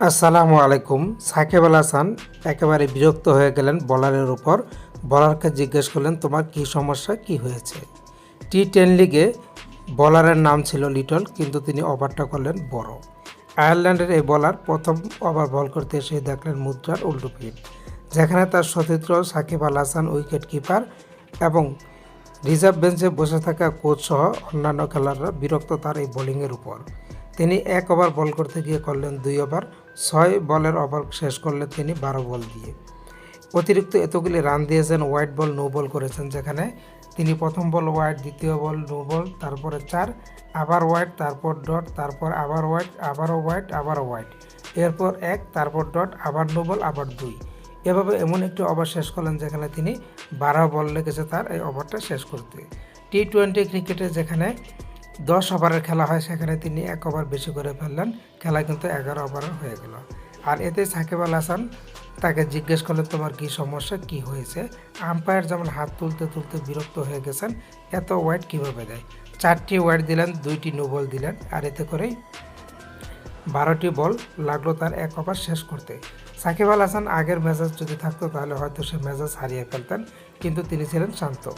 আসসালামু আলাইকুম। সাকিব আল হাসান একেবারে বিরক্ত হয়ে গেলেন বলারের উপর। বলারকে জিজ্ঞেস করলেন, তোমার কি সমস্যা? কি হয়েছে? টি টেন লিগে বলারের নাম ছিল লিটল, কিন্তু তিনি ওভারটা করলেন বড়। আয়ারল্যান্ডের এই বলার প্রথম ওভার বল করতে এসে দেখলেন মুদ্রার উল্টো পিঠ, যেখানে তার সতীর্থ সাকিব আল হাসান উইকেট কিপার এবং রিজার্ভ বেঞ্চে বসে থাকা কোচ সহ অন্যান্য খেলোয়াড়রা বিরক্ত তার এই বোলিংয়ের উপর। তিনি এক ওভার বল করতে গিয়ে করলেন দুই ওভার। ছয় বলের ওভার শেষ করলেন তিনি বারো বল দিয়ে। অতিরিক্ত এতগুলি রান দিয়েছেন হোয়াইট বল নো বল করেছেন, যেখানে তিনি প্রথম বল হোয়াইট দ্বিতীয় বল নো বল তারপরে চার, আবার হোয়াইট তারপর ডট তারপর আবার হোয়াইট আবারও হোয়াইট আবারও হোয়াইট এরপর এক, তারপর ডট আবার নো বল আবার দুই। এভাবে এমন একটি ওভার শেষ করলেন, যেখানে তিনি বারো বল লেগেছে তার এই ওভারটা শেষ করতে। টি টোয়েন্টি ক্রিকেটে যেখানে দশ ওভারের খেলা হয়, সেখানে তিনি এক ওভার বেশি করে ফেললেন। খেলা কিন্তু এগারো ওভারের হয়ে গেল। আর এতে সাকিব আল হাসান তাকে জিজ্ঞেস করলেন তোমার কি সমস্যা? কি হয়েছে? আম্পায়ার যেমন হাত তুলতে তুলতে বিরক্ত হয়ে গেছেন, এত ওয়াইড কীভাবে দেয়? চারটি ওয়াইড দিলেন, দুইটি নো বল দিলেন, আর এতে করেই বারোটি বল লাগল তার এক ওভার শেষ করতে। সাকিব আল হাসান আগের মেজাজ যদি থাকতো, তাহলে হয়তো সে মেজাজ হারিয়ে ফেলতেন, কিন্তু তিনি ছিলেন শান্ত।